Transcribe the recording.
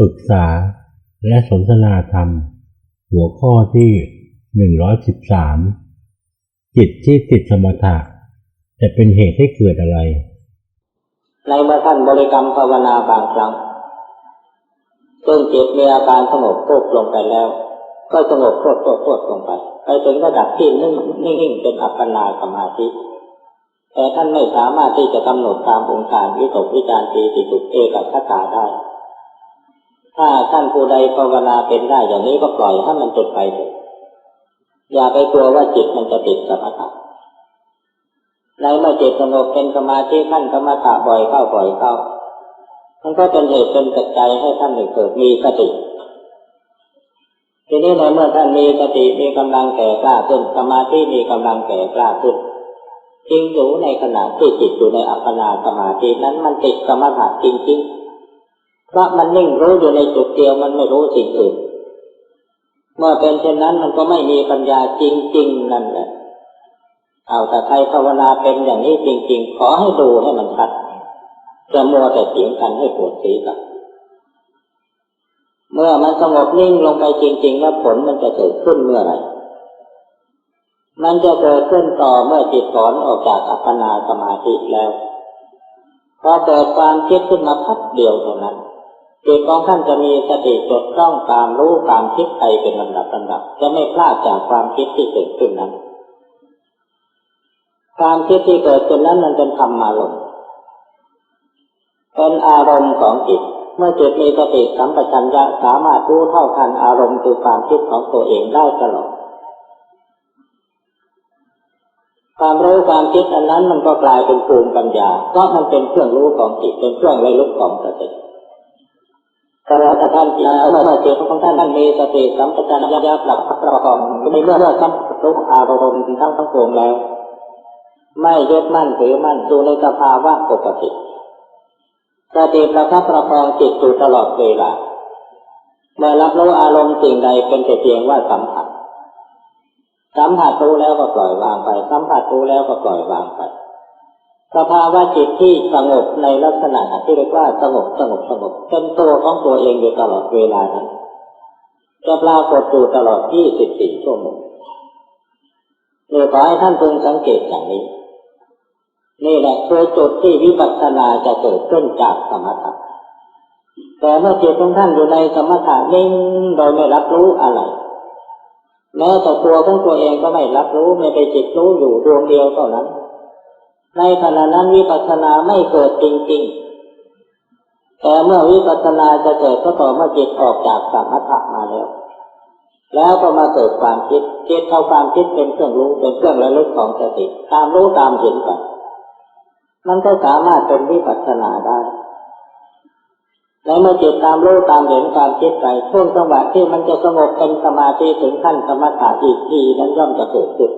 ปรึกษาและสนทนาธรรม หัวข้อที่หนึ่งร้อยสิบสามจิตที่ติดสมถะจะเป็นเหตุให้เกิดอะไร ในเมื่อท่านบริกรรมภาวนาบางครั้งซึ่งจิตมีอาการสงบโคกลงไปแล้ว ก็สงบโคตรโคตรโคตรลงไปไปถึงระดับที่นิ่งนิ่งเป็นอัปปนาสมาธิแต่ท่านไม่สามารถที่จะกำหนดตามองค์การวิตกวิจารปีติสุเอกัคตาได้ ถ้าท่านผู้ใดภาวนาเป็นได้อย่างนี้ก็ปล่อยให้มันจดไปเถอะอย่าไปกลัวว่าจิตมันจะติดสมถะในเมื่อจิตสงบเป็นสมาธิขั้นสมถะบ่อยเข้าบ่อยเข้ามันก็เป็นเหตุเป็นปัจจัยให้ท่านเกิดมีสติทีนี้ในเมื่อท่านมีสติมีกำลังแก่กล้าขึ้นสมาธิมีกำลังแก่กล้าขึ้นจริงอยู่ในขณะที่จิตอยู่ในอัปปนาสมาธินั้นมันติดสมถะจริงๆ เพราะมันนิ่งรู้อยู่ในจุดเดียวมันไม่รู้สิ่งอื่น เมื่อเป็นเช่นนั้นมันก็ไม่มีปัญญาจริง ๆ นั่นแหละ เอาแต่ใครภาวนาเป็นอย่างนี้จริง ๆ ขอให้ดูให้มันชัดจะมัวแต่เสียงกันให้ปวดศีรษะเมื่อมันสงบนิ่งลงไปจริง ๆ แล้วผลมันจะเกิดขึ้นเมื่อไหร่มันจะเกิดขึ้นต่อเมื่อจิตถอนออกจากอัปปนาสมาธิแล้วพอเกิดความคิดขึ้นมาพักเดียวเท่านั้น จิตของท่านจะมีสติจดจ้องตามรู้ตามคิดไปเป็นลำดับลำดับ จะไม่พลาดจากความคิดที่เกิดขึ้นนั้น ความคิดที่เกิดขึ้นนั้นมันเป็นธรรมารมณ์เป็นอารมณ์ของจิต เมื่อจิตมีสติสัมปชัญญะสามารถรู้เท่าทันอารมณ์คือความคิดของตัวเองได้ตลอดความรู้ความคิดอันนั้นมันก็กลายเป็นภูมิปัญญา เพราะมันเป็นเครื่องรู้ของจิตเป็นเครื่องระลึกของสติ แต่ถ้าท่านจิตเมื่อจิตของท่านท่านมีสติสัมปชัญญะหลักประกอบก็มีเมื่อเมื่อสัมรู้อารมณ์ทั้งทั้งปวงแล้ว ไม่ยึดมั่นถือมั่นอยู่ในสภาวะปกติสติประคับประคองจิตอยู่ตลอดเวลาเมื่อรับรู้อารมณ์สิ่งใดเป็นแต่เพียงว่าสัมผัส สัมผัสรู้แล้วก็ปล่อยวางไป สัมผัสรู้แล้วก็ปล่อยวางไป สภาวะจิตที่สงบในลักษณะที่เรียกว่าสงบสงบสงบเป็นตัวของตัวเองอยู่ตลอดเวลานั้นจะปรากฏอยู่ตลอด 24 ชั่วโมงเนี่ยขอให้ท่านพึงสังเกตอย่างนี้ นี่แหละคือจุดที่วิปัสสนาจะเกิดขึ้นจากสมถะแต่เมื่อจิตของท่านอยู่ในสมถะนิ่งโดยไม่รับรู้อะไรแม้แต่ตัวของตัวเองก็ไม่รับรู้ไม่ไปจิตรู้อยู่ดวงเดียวเท่านั้น ในขณะนั้นวิปัสสนาไม่เกิดจริงๆ แต่เมื่อวิปัสสนาจะเกิดก็ต่อเมื่อจิตออกจากสมถะมาแล้ว แล้วก็มาเกิดความคิดจิตเอาความคิดเป็นเครื่องรู้เป็นเครื่องระลึกของสติตามรู้ตามเห็นไปมันก็สามารถเป็นวิปัสสนาได้ แล้วเมื่อจิตตามรู้ตามเห็นความคิดไปช่วงจังหวะที่มันจะสงบเป็นสมาธิถึงขั้นสมถะอีกทีนั้นย่อมจะเกิดขึ้น